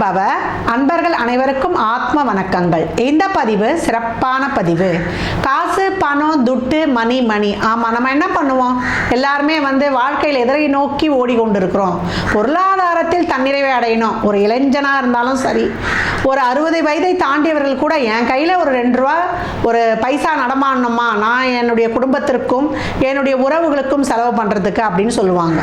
பவ அன்பர்கள் அனைவருக்கும் ஆத்ம வணக்கங்கள். இந்த பதிவு சிறப்பான பதிவு. காசு பணம் துட்டு மணி மணி ஆமாம் நம்ம என்ன பண்ணுவோம்? எல்லாருமே வந்து வாழ்க்கையில் எதிரை நோக்கி ஓடிக்கொண்டிருக்கிறோம். பொருளாதாரத்தில் தன்னிறைவை அடையணும். ஒரு இளைஞனாக இருந்தாலும் சரி. ஒரு அறுபது வயதை தாண்டியவர்கள் கூட என் கையில் ஒரு ரெண்டு ரூபா ஒரு பைசா நடமாடணுமா? நான் என்னுடைய குடும்பத்திற்கும் என்னுடைய உறவுகளுக்கும் செலவு பண்ணுறதுக்கு அப்படின்னு சொல்லுவாங்க.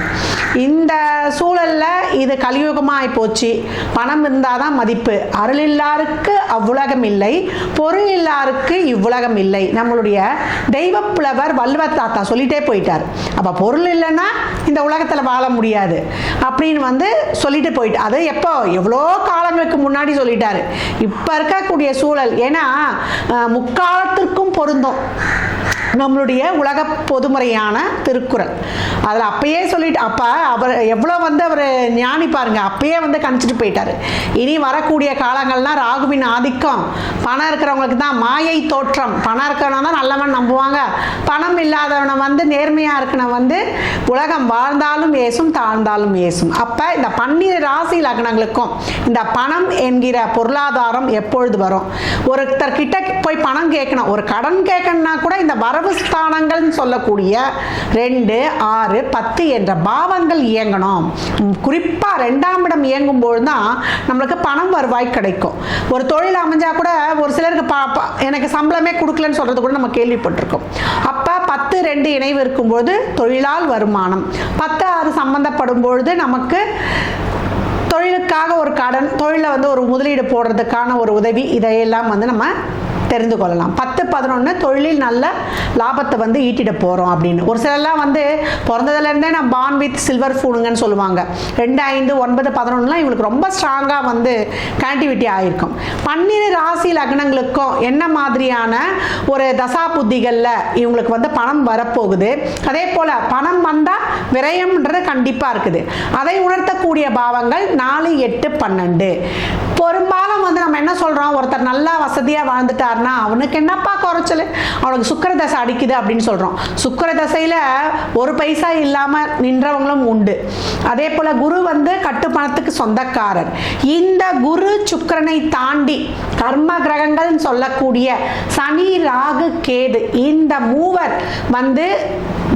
இந்த சூழலில் இது கலியுகமாக போச்சு. பணம் இருந்தால் தான் மதிப்பு. அருள் இல்லாருக்கு அவ்வுலகம் இல்லை. பொருள் இல்லாருக்கு இவ்வுலகம் இல்லை. நம்மளுடைய தெய்வப்புலவர் வள்ளுவர் தாத்தா சொல்லிட்டே போயிட்டார். அப்போ பொருள் இல்லைன்னா இந்த உலகத்தில் வாழ முடியாது. அப்படின்னு வந்து சொல்லிட்டு போயிட்டு அது எப்போ? எவ்வளோ காலங்களுக்கு முன்னாடி சொல்லிட்டாரு. இப்போ இருக்கக்கூடிய சூழல் ஏன்னா அஹ், முக்காலத்திற்கும் பொருந்தும். நம்மளுடைய உலக பொதுமுறையான திருக்குறள். அதில் அப்பயே சொல்லிட்டு அப்போ அவர் எவ்வளோ வந்து அவர் ஞானி பாருங்க அப்பயே வந்து கணிச்சிட்டு போயிட்டார். இனி வரக்கூடிய காலங்கள்லாம் ராகுவின் ஆதிக்கம் பணம் இருக்கிறவங்களுக்கு தான் மாயை தோற்றம். பணம் இருக்கிறவன தான் நல்லவன் நம்புவாங்க. பணம் இல்லாதவனை வந்து நேர்மையாக இருக்கணும் வந்து உலகம் வாழ்ந்தாலும் ஏசும் தாழ்ந்தாலும் ஏசும். அப்போ இந்த பன்னிரு ராசி லக்னங்களுக்கும் இந்த பணம் என்கிற பொருளாதாரம் எப்பொழுது வரும்? ஒருத்தர் கிட்ட போய் பணம் கேட்கணும். ஒரு கடன் கேட்கணும்னா கூட இந்த வர ஸ்தானங்கள்னு சொல்லக்கூடிய ரெண்டு ஆறு பத்து என்ற பாவங்கள் இயங்கணும். குறிப்பாக ரெண்டாம் இடம் இயங்கும் பொழுது தான் நம்மளுக்கு பணம் வருவாய் கிடைக்கும். ஒரு தொழில் அமைஞ்சால் கூட ஒரு சிலருக்கு பா ப- எனக்கு சம்பளமே கொடுக்கலன்னு சொல்கிறது கூட நம்ம கேள்விப்பட்டிருக்கோம். அப்போ பத்து ரெண்டு இணைவு இருக்கும்போது தொழிலால் வருமானம். பத்து ஆறு சம்பந்தப்படும் பொழுது நமக்கு தொழிலுக்காக ஒரு கடன் தொழிலில் வந்து ஒரு முதலீடு போடுறதுக்கான ஒரு உதவி இதையெல்லாம் வந்து நம்ம தெரிந்து கொள்ளலாம். பத்து பதினொன்று தொழிலில் நல்ல லாபத்தை வந்து ஈட்டிட போகிறோம் அப்படின்னு. ஒரு சிலர்லாம் வந்து பிறந்ததுலேருந்தே நான் பான் வித் சில்வர் ஃபூனுங்கன்னு சொல்லுவாங்க. ரெண்டு ஐந்து ஒன்பது பதினொன்றுலாம் இவங்களுக்கு ரொம்ப ஸ்ட்ராங்காக வந்து கனெக்டிவிட்டி ஆகிருக்கும் பன்னிரு ராசி லக்னங்களுக்கும் என்ன மாதிரியான ஒரு தசா புத்திகளில் இவங்களுக்கு வந்து பணம் வரப்போகுது? அதே போல் பணம் வந்தால் விரயம்ன்றது கண்டிப்பாக இருக்குது. அதை உணர்த்தக்கூடிய பாவங்கள் நாலு எட்டு பன்னெண்டு. பெரும்பாலும் வந்து நம்ம என்ன சொல்கிறோம் ஒருத்தர் நல்லா வசதியாக வாழ்ந்துட்டாருன்னா அவனுக்கு என்னப்பா குறைச்சல். அவனுக்கு சுக்கர தசை அடிக்குது அப்படின்னு சொல்கிறோம் சுக்கிர தசையில் ஒரு பைசா இல்லாமல் நின்றவங்களும் உண்டு. அதே போல் குரு வந்து கட்டுப்பணத்துக்கு சொந்தக்காரர். இந்த குரு சுக்கரனை தாண்டி கர்ம கிரகங்கள்னு சொல்லக்கூடிய சனி ராகு கேது இந்த மூவர் வந்து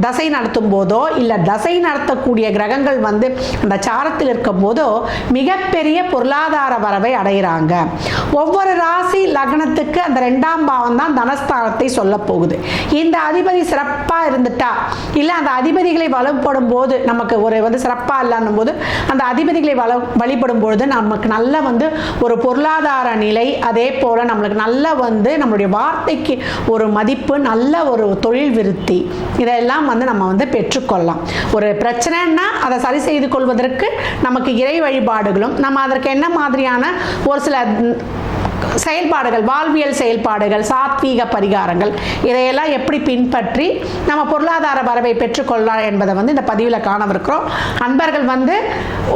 தசை நடத்தும் போதோ இல்லை தசை நடத்தக்கூடிய கிரகங்கள் வந்து அந்த சாரத்தில் இருக்கும் போதோ மிகப்பெரிய பொருளாதார வரவை அடைகிறாங்க ஒவ்வொரு ராசி லக்னத்துக்கு அந்த ரெண்டாம் பாவம் தான் தனஸ்தானத்தை சொல்ல போகுது. இந்த அதிபதி சிறப்பாக இருந்துட்டா? இல்லை அந்த அதிபதிகளை வலுப்படும் போது நமக்கு ஒரு வந்து சிறப்பாக இல்லைன்னும் போது அந்த அதிபதிகளை வள வழிபடும் பொழுது நமக்கு நல்ல வந்து ஒரு பொருளாதார நிலை அதே போல் நம்மளுக்கு நல்ல வந்து நம்மளுடைய வார்த்தைக்கு ஒரு மதிப்பு நல்ல ஒரு தொழில் விருத்தி இதெல்லாம் வந்து நம்ம வந்து பெற்றுக்கொள்ளலாம். ஒரு பிரச்சனைன்னா அதை சரி செய்து கொள்வதற்கு நமக்கு இறை வழிபாடுகளும் நம்ம அதற்கு என்ன மாதிரியான ஒரு சில செயல்பாடுகள் வாழ்வியல் செயல்பாடுகள் சாத்வீக பரிகாரங்கள் இதையெல்லாம் எப்படி பின்பற்றி நம்ம பொருளாதார வரவை பெற்றுக்கொள்ளலாம் என்பதை வந்து இந்த பதிவில் காணவிருக்கிறோம். அன்பர்கள் வந்து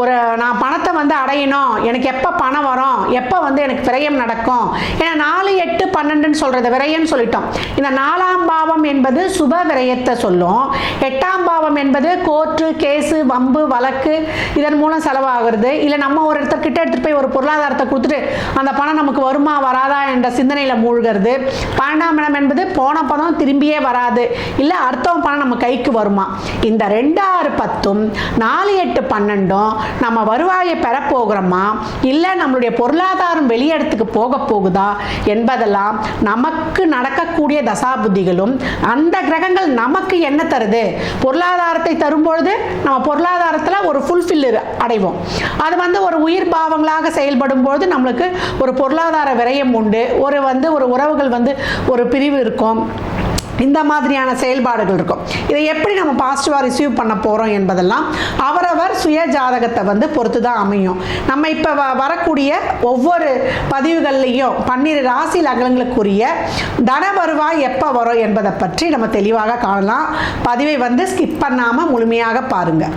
ஒரு நான் பணத்தை வந்து அடையணும் எனக்கு எப்போ பணம் வரும் எப்போ வந்து எனக்கு விரயம் நடக்கும்? ஏன்னா நாலு எட்டு பன்னெண்டுன்னு சொல்கிறது விரயம்னு சொல்லிட்டோம். இந்த நாலாம் பாவம் என்பது சுப விரயத்தை சொல்லும். எட்டாம் பாவம் என்பது கோர்ட்டு கேஸு வம்பு வழக்கு இதன் மூலம் செலவாகிறது. இல்லை நம்ம ஒரு இடத்த கிட்ட எடுத்துகிட்டு போய் ஒரு பொருளாதாரத்தை கொடுத்துட்டு அந்த பணம் நமக்கு வருமா வராதா என்ற சிந்தனையில் மூழ்கிறது. பன்னெண்டாம் இடம் என்பது போன பணம் திரும்பியே வராது. இல்லை அடுத்தவன் பணம் நம்ம கைக்கு வருமா? இந்த ரெண்டு ஆறு பத்தும் நாலு எட்டு பன்னெண்டும் நம்ம வருவாயை பெறப்போகிறோமா இல்லை நம்மளுடைய பொருளாதாரம் வெளியிடத்துக்கு போக போகுதா? என்பதெல்லாம் நமக்கு நடக்கக்கூடிய தசாபுத்திகளும் அந்த கிரகங்கள் நமக்கு என்ன தருது? பொருளாதாரத்தை தரும்பொழுது நம்ம பொருளாதாரத்தில் ஒரு ஃபுல்ஃபில் அடைவோம். அது வந்து ஒரு உயிர் பாவங்களாக செயல்படும் பொழுது நம்மளுக்கு ஒரு பொருளாதார விரயம் உண்டு. ஒரு வந்து ஒரு உறவுகள் வந்து ஒரு பிரிவு இருக்கும். இந்த மாதிரியான செயல்பாடுகள் இருக்கும். இதை எப்படி நம்ம பாசிட்டிவாக ரிசீவ் பண்ண போகிறோம் என்பதெல்லாம் அவரவர் சுய ஜாதகத்தை வந்து பொறுத்து தான் அமையும். நம்ம இப்போ வ வரக்கூடிய ஒவ்வொரு பதிவுகள்லையும் பன்னிரு ராசி லக்னங்களுக்குரிய தன வருவாய் எப்போ வரும் என்பதை பற்றி நம்ம தெளிவாக காணலாம். பதிவை வந்து ஸ்கிப் பண்ணாமல் முழுமையாக பாருங்கள்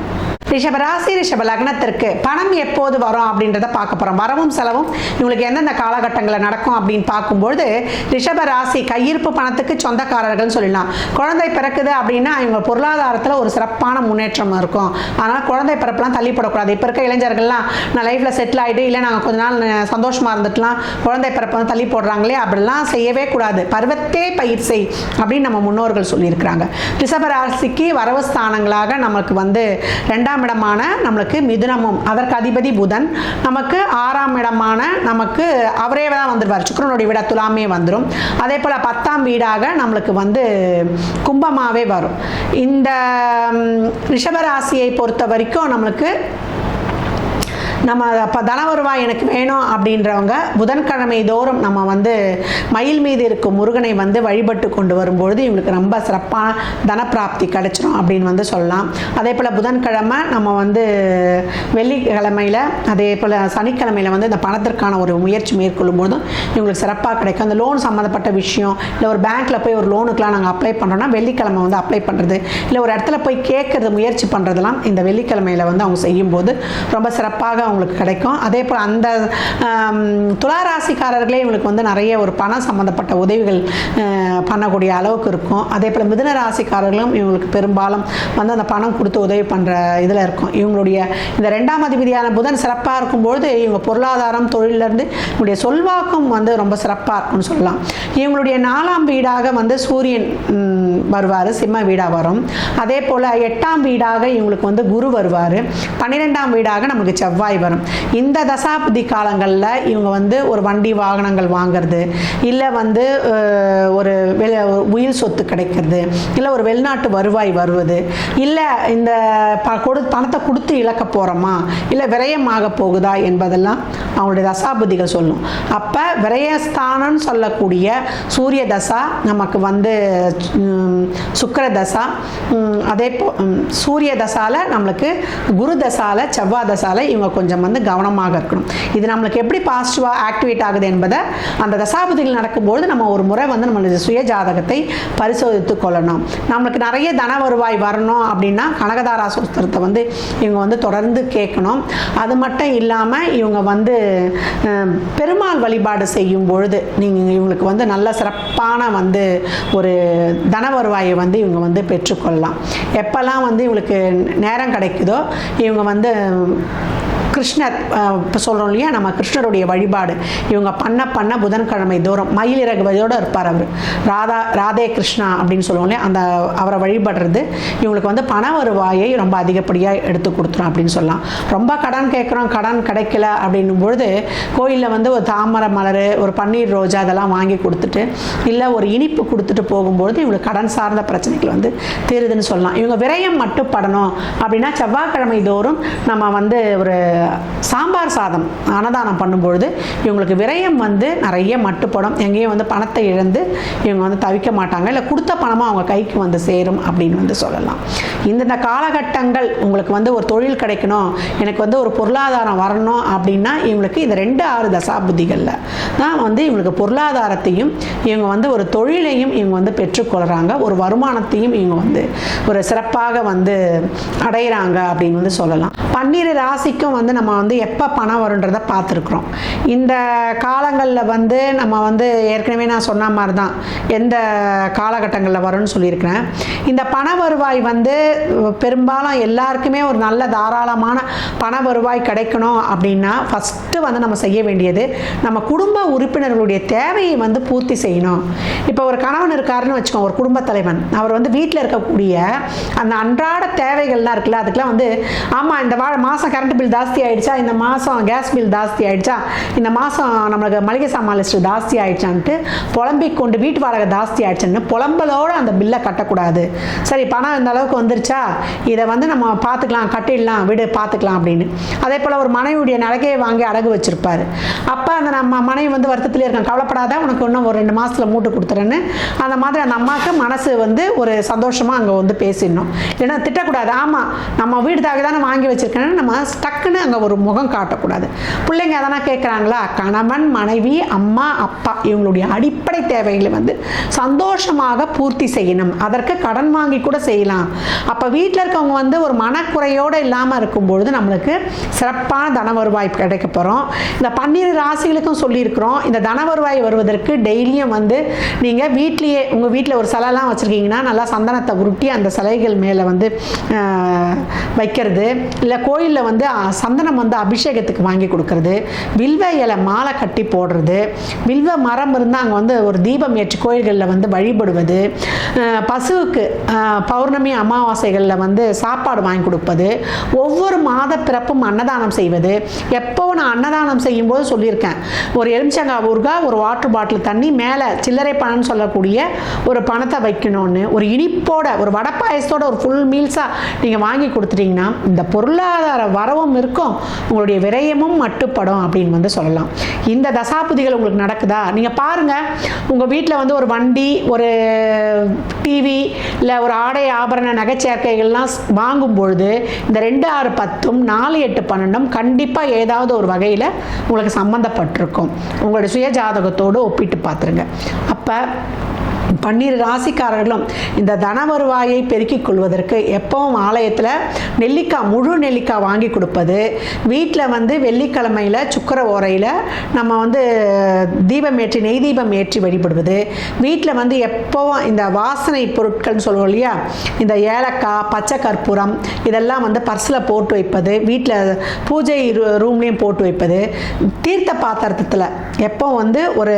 ரிஷபராசி ரிஷப லக்னத்திற்கு பணம் எப்போது வரும் அப்படின்றத பார்க்க போகிறோம் வரவும் செலவும் இவங்களுக்கு எந்தெந்த காலகட்டங்களில் நடக்கும் அப்படின்னு பார்க்கும்பொழுது ரிஷபராசி கையிருப்பு பணத்துக்கு சொந்தக்காரர்கள்னு சொல்லலாம் குழந்தை பிறக்குது அப்படின்னா இவங்க பொருளாதாரத்தில் ஒரு சிறப்பான முன்னேற்றம் இருக்கும். அதனால் குழந்தை பிறப்புலாம் தள்ளிப்படக்கூடாது. இப்போ இருக்க இளைஞர்கள்லாம் நான் லைஃப்பில் செட்டில் ஆகிட்டு இல்லை நாங்கள் கொஞ்ச நாள் சந்தோஷமாக இருந்துட்டுலாம் குழந்தை பிறப்பு வந்து தள்ளி போடுறாங்களே அப்படிலாம் செய்யவே கூடாது. பருவத்தே பயிர் செய் அப்படின்னு நம்ம முன்னோர்கள் சொல்லியிருக்கிறாங்க. ரிஷபராசிக்கு வரவு ஸ்தானங்களாக நமக்கு வந்து ரெண்டாம் இடமான நம்மளுக்கு மிதுனமும் அதற்கு அதிபதி புதன். நமக்கு ஆறாம் இடமான நமக்கு அவரே தான் வந்துடுவார் சுக்கரனுடைய விட துலாமே வந்துடும் அதே போல் பத்தாம் வீடாக நம்மளுக்கு வந்து கும்பமாகவே வரும். இந்த ரிஷபராசியை பொறுத்த வரைக்கும் நம்மளுக்கு நம்ம அப்போ தன வருவாய் எனக்கு வேணும் அப்படின்றவங்க புதன்கிழமை தோறும் நம்ம வந்து மயில் மீது இருக்கும் முருகனை வந்து வழிபட்டு கொண்டு வரும்பொழுது இவங்களுக்கு ரொம்ப சிறப்பான தனப்பிராப்தி கிடைச்சிரும் அப்படின்னு வந்து சொல்லலாம். அதே போல் புதன்கிழமை நம்ம வந்து வெள்ளிக்கிழமையில் அதே போல் சனிக்கிழமையில் வந்து இந்த பணத்திற்கான ஒரு முயற்சி மேற்கொள்ளும் போதும் இவங்களுக்கு சிறப்பாக கிடைக்கும். அந்த லோன் சம்மந்தப்பட்ட விஷயம் இல்லை ஒரு பேங்க்கில் போய் ஒரு லோனுக்கெலாம் நாங்கள் அப்ளை பண்ணுறோன்னா வெள்ளிக்கிழமை வந்து அப்ளை பண்ணுறது இல்லை ஒரு இடத்துல போய் கேட்குறது முயற்சி பண்ணுறதெல்லாம் இந்த வெள்ளிக்கிழமையில் வந்து அவங்க செய்யும்போது ரொம்ப சிறப்பாக அவங்களுக்கு கிடைக்கும். அதே போல் அந்த துளாராசிக்காரர்களே இவங்களுக்கு வந்து நிறைய ஒரு பணம் சம்மந்தப்பட்ட உதவிகள் பண்ணக்கூடிய அளவுக்கு இருக்கும். அதே போல் மிதுன ராசிக்காரர்களும் இவங்களுக்கு பெரும்பாலும் வந்து அந்த பணம் கொடுத்து உதவி பண்ணுற இதில் இருக்கும். இவங்களுடைய இந்த ரெண்டாம் அதிபதியான புதன் சிறப்பாக இருக்கும்பொழுது இவங்க பொருளாதாரம் தொழிலிருந்து இவங்களுடைய சொல்வாக்கும் வந்து ரொம்ப சிறப்பாக இருக்கும்னு சொல்லலாம். இவங்களுடைய நாலாம் வீடாக வந்து சூரியன் வருவார் சிம்ம வீடாக வரும். அதே போல் எட்டாம் வீடாக இவங்களுக்கு வந்து குரு வருவார். பன்னிரெண்டாம் வீடாக நமக்கு செவ்வாய் வரும் இந்த தசாப்தி காலங்களில் இவங்க வந்து ஒரு வண்டி வாகனங்கள் வாங்குறது இல்லை வந்து ஒரு வெளி உயிர் சொத்து கிடைக்கிறது இல்லை ஒரு வெளிநாட்டு வருவாய் வருவது இல்லை இந்த ப கொடு பணத்தை கொடுத்து இழக்க போகிறோமா இல்லை விரயமாக போகுதா என்பதெல்லாம் அவங்களுடைய தசாபதிகள் சொல்லும். அப்போ விரயஸ்தானம்னு சொல்லக்கூடிய சூரிய தசா நமக்கு வந்து சுக்கர தசா அதே போ சூரிய தசால நம்மளுக்கு குரு தசால செவ்வாய் தசால இவங்க கொஞ்சம் வந்து கவனமாக இருக்கணும். இது நம்மளுக்கு எப்படி பாசிட்டிவாக ஆக்டிவேட் ஆகுது என்பதை அந்த தசாபதிகள் நடக்கும்போது நம்ம ஒரு முறை வந்து நம்மளுடைய சுய ஜாதகத்தை பரிசோதித்து கொள்ளணும். நம்மளுக்கு நிறைய தன வருவாய் வரணும் அப்படின்னா கனகதாரா சூத்திரத்தை வந்து இவங்க வந்து தொடர்ந்து கேட்கணும். அது மட்டும் இல்லாமல் இவங்க வந்து பெருமாள் வழிபாடு செய்யும் பொழுது நீங்கள் இவங்களுக்கு வந்து நல்ல சிறப்பான வந்து ஒரு தன வருவாயை வந்து இவங்க வந்து பெற்றுக்கொள்ளலாம். எப்போல்லாம் வந்து இவங்களுக்கு நேரம் கிடைக்குதோ இவங்க வந்து கிருஷ்ணர் இப்போ சொல்கிறோம் இல்லையா நம்ம கிருஷ்ணருடைய வழிபாடு. இவங்க பண்ண பண்ண புதன்கிழமை தோறும் மயில் இறகுவதோடு இருப்பார் அவர். ராதா ராதே கிருஷ்ணா அப்படின்னு சொல்லுவோம் இல்லையா அந்த அவரை வழிபடுறது. இவங்களுக்கு வந்து பண வருவாயை ரொம்ப அதிகப்படியாக எடுத்து கொடுத்துரும் அப்படின்னு சொல்லலாம். ரொம்ப கடன் கேட்குறோம் கடன் கிடைக்கல அப்படின்னும் பொழுது கோயிலில் வந்து ஒரு தாமரை மலர் ஒரு பன்னீர் ரோஜா அதெல்லாம் வாங்கி கொடுத்துட்டு இல்லை ஒரு இனிப்பு கொடுத்துட்டு போகும்பொழுது இவங்களுக்கு கடன் சார்ந்த பிரச்சனைகள் வந்து தீருதுன்னு சொல்லலாம். இவங்க விரயம் மட்டுப்படணும் அப்படின்னா செவ்வாய்க்கிழமை தோறும் நம்ம வந்து ஒரு சாம்பார் சாதம் அன்னதானம் பண்ணும்பொழுது இவங்களுக்கு விரயம் வந்து நிறைய மட்டுப்படும். எங்கேயும் வந்து பணத்தை இழந்து இவங்க வந்து தவிக்க மாட்டாங்க. இல்லை கொடுத்த பணமாக அவங்க கைக்கு வந்து சேரும் அப்படின்னு வந்து சொல்லலாம். இந்தந்த காலகட்டங்கள் உங்களுக்கு வந்து ஒரு தொழில் கிடைக்கணும் எனக்கு வந்து ஒரு பொருளாதாரம் வரணும் அப்படின்னா இவங்களுக்கு இந்த ரெண்டு ஆறு தசாபுதிகளில் தான் வந்து இவங்களுக்கு பொருளாதாரத்தையும் இவங்க வந்து ஒரு தொழிலையும் இவங்க வந்து பெற்றுக்கொள்கிறாங்க ஒரு வருமானத்தையும் இவங்க வந்து ஒரு சிறப்பாக வந்து அடையிறாங்க அப்படின்னு வந்து சொல்லலாம். பன்னிரு ராசிக்கும் வந்து நம்ம வந்து எப்போ பணம் வருன்றதை பார்த்துருக்குறோம். இந்த காலங்களில் வந்து நம்ம வந்து ஏற்கனவே நான் சொன்ன மாதிரி தான் எந்த காலகட்டங்களில் வரும்னு சொல்லியிருக்கிறேன். இந்த பண வருவாய் வந்து பெரும்பாலும் எல்லாருக்குமே ஒரு நல்ல தாராளமான பண வருவாய் கிடைக்கணும் அப்படின்னா ஃபஸ்ட்டு வந்து நம்ம செய்ய வேண்டியது நம்ம குடும்ப உறுப்பினர்களுடைய தேவையை வந்து பூர்த்தி செய்யணும். இப்போ ஒரு கணவன் இருக்காருன்னு வச்சுக்கோங்க ஒரு குடும்ப தலைவன். அவர் வந்து வீட்டில் இருக்கக்கூடிய அந்த அன்றாட தேவைகள்லாம் இருக்குல்ல அதுக்கெல்லாம் வந்து ஆமாம் இந்த வா மாதம் கரண்ட் பில் ஜாஸ்தி ஆயிடுச்சா இந்த மாதம் கேஸ் பில் ஜாஸ்தி ஆயிடுச்சா இந்த மாதம் நம்மளுக்கு மளிகை சாமான் லிஸ்ட்டு ஜாஸ்தி ஆயிடுச்சான்ட்டு புலம்பிக் கொண்டு வீட்டு வாடகை ஜாஸ்தி ஆயிடுச்சுன்னு புலம்பலோடு அந்த பில்லை கட்டக்கூடாது. சரி பணம் இந்த அளவுக்கு வந்துருச்சா? இதை வந்து நம்ம பார்த்துக்கலாம் கட்டிடலாம் வீடு பார்த்துக்கலாம் அப்படின்னு. அதே போல் ஒரு மனைவியுடைய நகையை வாங்கி அடகு வச்சுருப்பார். அப்போ அந்த நம்ம மனைவி வந்து வருத்தத்திலே இருக்கான். கவலைப்படாத உனக்கு இன்னும் ஒரு ரெண்டு மாதத்தில் மூட்டு கொடுத்துறேன்னு. அந்த மாதிரி அந்த அம்மாவுக்கு மனசு வந்து ஒரு சந்தோஷமாக அங்கே வந்து பேசிடணும். ஏன்னா திட்டக்கூடாது. ஆமாம் நம்ம வீடு தாங்க தானே வாங்கி வச்சிருக்கேன்னு நம்ம டக்குன்னு அங்கே ஒரு முகம் காட்டக்கூடாது. பிள்ளைங்க எதனா கேட்குறாங்களா கணவன் மனைவி அம்மா அப்பா இவங்களுடைய அடிப்படை தேவைகளை வந்து சந்தோஷமாக பூர்த்தி செய்யணும். அதற்கு கடன் வாங்கி கூட செய்யலாம். அப்போ வீட்டில் இருக்கவங்க வந்து ஒரு மனக்குறையோடு இல்லாமல் இருக்கும்பொழுது நம்மளுக்கு சிறப்பான தன வருவாய் கிடைக்க போகிறோம் இந்த பன்னிரு ராசிகளுக்கும் சொல்லியிருக்கிறோம். இந்த தன வருவாய் வருவதற்கு டெய்லியும் வந்து நீங்கள் வீட்லேயே உங்கள் வீட்டில் ஒரு சிலைலாம் வச்சுருக்கீங்கன்னா நல்லா சந்தனத்தை உருட்டி அந்த சிலைகள் மேலே வந்து வைக்கிறது. இல்லை கோயிலில் வந்து சந்த சந்தனம் வந்து அபிஷேகத்துக்கு வாங்கி கொடுக்கறது. வில்வ இலை மாலை கட்டி போடுறது. வில்வ மரம் இருந்தால் அங்கே வந்து ஒரு தீபம் ஏற்றி கோயில்களில் வந்து வழிபடுவது. பசுவுக்கு பௌர்ணமி அமாவாசைகளில் வந்து சாப்பாடு வாங்கி கொடுப்பது. ஒவ்வொரு மாத பிறப்பும் அன்னதானம் செய்வது. எப்போ நான் அன்னதானம் செய்யும்போது சொல்லியிருக்கேன். ஒரு எலுமிச்சங்காய் ஊறுகாய் ஒரு வாட்டர் பாட்டில் தண்ணி மேலே சில்லறை பணம்னு சொல்லக்கூடிய ஒரு பணத்தை வைக்கணும்னு ஒரு இனிப்போட ஒரு வடை பாயசத்தோட ஒரு ஃபுல் மீல்ஸாக நீங்கள் வாங்கி கொடுத்துட்டீங்கன்னா இந்த பொருளாதார வரவும் இருக்கும். உங்களுடைய விரயமும் மட்டுப்படும் அப்படின்னு வந்து சொல்லலாம். இந்த தசாபுதிகள் உங்களுக்கு நடக்குதா? நீங்கள் பாருங்கள் உங்கள் வீட்டில் வந்து ஒரு வண்டி ஒரு டிவி இல்லை ஒரு ஆடை ஆபரண நகைச்சேர்க்கைகள்லாம் வாங்கும் பொழுது இந்த ரெண்டு ஆறு பத்தும் நாலு எட்டு பன்னெண்டும் கண்டிப்பாக ஏதாவது ஒரு வகையில் உங்களுக்கு சம்மந்தப்பட்டிருக்கும் உங்களுடைய சுய ஜாதகத்தோடு ஒப்பிட்டு பார்த்துருங்க. அப்போ பன்னிரு ராசிக்காரர்களும் இந்த தன வருவாயை பெருக்கிக் கொள்வதற்கு எப்பவும் ஆலயத்தில் நெல்லிக்காய் முழு நெல்லிக்காய் வாங்கி கொடுப்பது. வீட்டில் வந்து வெள்ளிக்கிழமையில் சுக்கர ஓரையில் நம்ம வந்து தீபம் ஏற்றி நெய் தீபம் ஏற்றி வழிபடுவது. வீட்டில் வந்து எப்போவும் இந்த வாசனை பொருட்கள்னு சொல்லுவோம் இல்லையா? இந்த ஏலக்காய் பச்சை கற்பூரம் இதெல்லாம் வந்து பர்ஸில் போட்டு வைப்பது. வீட்டில் பூஜை ரூம்லேயும் போட்டு வைப்பது. தீர்த்த பாத்திரத்தில் எப்போ வந்து ஒரு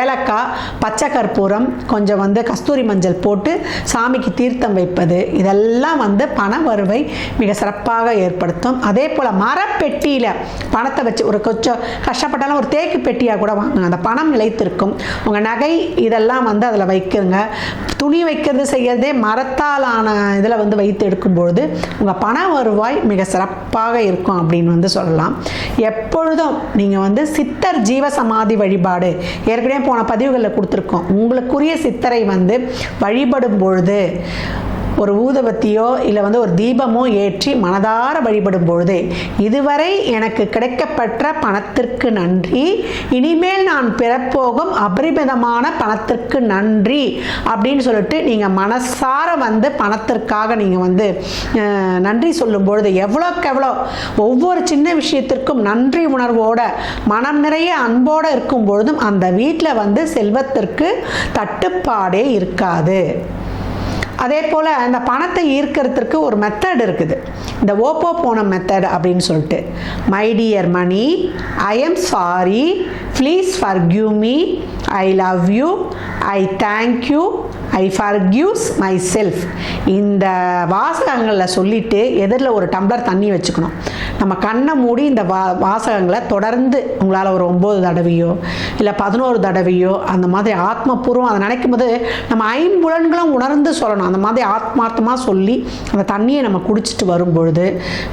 ஏலக்காய் பச்சை கற்பூரம் கொஞ்சம் வந்து கஸ்தூரி மஞ்சள் போட்டு சாமிக்கு தீர்த்தம் வைப்பது. இதெல்லாம் வந்து பண வருவை மிக சிறப்பாக ஏற்படுத்தும். அதே போல் மரப்பெட்டியில் பணத்தை வச்சு ஒரு கொஞ்சம் கஷ்டப்பட்டாலும் ஒரு தேக்கு பெட்டியாக கூட வாங்குங்க. அந்த பணம் நிலைத்திருக்கும். உங்கள் நகை இதெல்லாம் வந்து அதில் வைக்குங்க. துணி வைக்கிறது செய்யறதே மரத்தாலான இதில் வந்து வைத்து எடுக்கும்பொழுது உங்கள் பண வருவாய் மிக சிறப்பாக இருக்கும் அப்படின்னு வந்து சொல்லலாம். எப்பொழுதும் நீங்கள் வந்து சித்தர் ஜீவசமாதி வழிபாடு ஏற்கனவே போன பதிவுகளில் கொடுத்துருக்கோம். உங்களுக்குரிய சித்தரை வந்து வழிபடும் பொழுது ஒரு ஊதுபத்தியோ இல்லை வந்து ஒரு தீபமோ ஏற்றி மனதார வழிபடும் பொழுது இதுவரை எனக்கு கிடைக்கப்பெற்ற பணத்திற்கு நன்றி. இனிமேல் நான் பெறப்போகும் அபரிமிதமான பணத்திற்கு நன்றி அப்படின்னு சொல்லிட்டு நீங்கள் மனசார வந்து பணத்திற்காக நீங்கள் வந்து நன்றி சொல்லும் பொழுது எவ்வளோக்கு எவ்வளோ ஒவ்வொரு சின்ன விஷயத்திற்கும் நன்றி உணர்வோட மனம் நிறைய அன்போடு இருக்கும் பொழுதும் அந்த வீட்டில் வந்து செல்வத்திற்கு தட்டுப்பாடே இருக்காது. அதே போல் அந்த பணத்தை ஈர்க்கிறதுக்கு ஒரு மெத்தட் இருக்குது. இந்த ஓப்போ போன மெத்தட் அப்படின்னு சொல்லிட்டு. My dear money I am sorry please forgive me I love you I thank you I forgive myself இந்த வாசகங்களில் சொல்லிட்டு எதிரில் ஒரு டம்ளர் தண்ணி வச்சுக்கணும். நம்ம கண்ணை மூடி இந்த வா வாசகங்களை தொடர்ந்து உங்களால் ஒரு ஒம்பது தடவையோ இல்லை பதினோரு தடவையோ அந்த மாதிரி ஆத்மபூர்வம் அதை நினைக்கும் போது நம்ம ஐம்புலன்களும் உணர்ந்து சொல்லணும். அந்த மாதிரி ஆத்மார்த்தமாக சொல்லி அந்த தண்ணியை நம்ம குடிச்சிட்டு வரும் பொழுது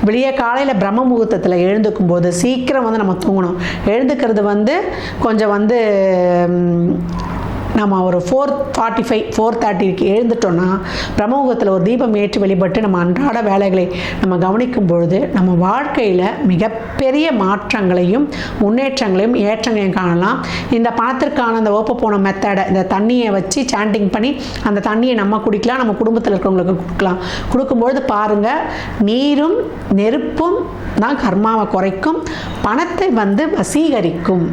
வெளியே காலையில் பிரம்ம முகூர்த்தத்தில் எழுந்துக்கும் போது சீக்கிரம் வந்து நம்ம தூங்கணும். எழுந்துக்கிறது வந்து கொஞ்சம் வந்து நம்ம ஒரு ஃபோர் ஃபார்ட்டி ஃபைவ் ஃபோர் தேர்ட்டிக்கு எழுந்துட்டோன்னா பிரம்மமுகத்தில் ஒரு தீபம் ஏற்றி வழிபட்டு நம்ம அன்றாட வேலைகளை நம்ம கவனிக்கும் பொழுது நம்ம வாழ்க்கையில் மிகப்பெரிய மாற்றங்களையும் முன்னேற்றங்களையும் ஏற்றங்களையும் காணலாம். இந்த பணத்திற்கான அந்த ஓப்ப போன மெத்தடை இந்த தண்ணியை வச்சு சாண்டிங் பண்ணி அந்த தண்ணியை நம்ம குடிக்கலாம் நம்ம குடும்பத்தில் இருக்கிறவங்களுக்கு கொடுக்கலாம். கொடுக்கும்பொழுது பாருங்கள் நீரும் நெருப்பும் தான் கர்மாவை குறைக்கும் பணத்தை வந்து வசீகரிக்கும்.